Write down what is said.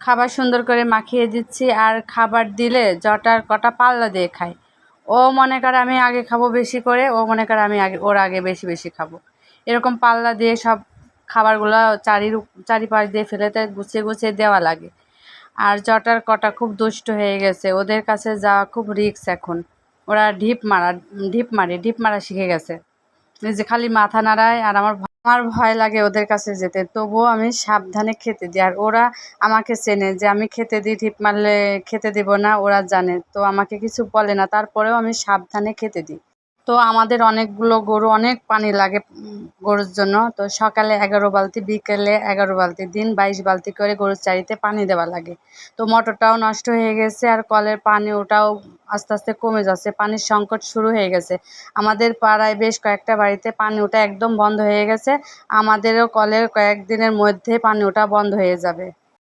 খাবার সুন্দর করে মাখিয়ে দিচ্ছি আর খাবার দিলে জটার কটা পাল্লা দিয়ে খায় ও মনে করে আমি আগে খাব বেশি করে, ও মনে করে আমি আগে, ওর আগে বেশি বেশি খাব। এরকম পাল্লা দিয়ে সব খাবারগুলো চারির চারিপাশ দিয়ে ফেলেতে গুছিয়ে গুছিয়ে দেওয়া লাগে। আর জটার কটা খুব দুষ্ট হয়ে গেছে, ওদের কাছে যাওয়া খুব রিস্ক এখন। ওরা ঢিপ মারা, ঢিপ মারে, ঢিপ মারা শিখে গেছে। যে খালি মাথা নাড়ায় আর আমার আমার ভয় লাগে ওদের কাছে যেতে। তবুও আমি সাবধানে খেতে দিই। আর ওরা আমাকে চেনে যে আমি খেতে দিই, ঢিপ মারলে খেতে দিব না, ওরা জানে। তো আমাকে কিছু বলে না, তারপরেও আমি সাবধানে খেতে দিই। তো আমাদের অনেকগুলো গরু, অনেক পানি লাগে গরুর জন্য। তো সকালে এগারো বালতি, বিকেলে এগারো বালতি, দিন বাইশ বালতি করে গরুর চারিতে পানি দেওয়া লাগে। তো মোটরটাও নষ্ট হয়ে গেছে, আর কলের পানি ওটাও আস্তে আস্তে কমে যাচ্ছে, পানির সংকট শুরু হয়ে গেছে। আমাদের পাড়ায় বেশ কয়েকটা বাড়িতে পানি ওটা একদম বন্ধ হয়ে গেছে। আমাদেরও কলের কয়েকদিনের মধ্যে পানি ওটা বন্ধ হয়ে যাবে।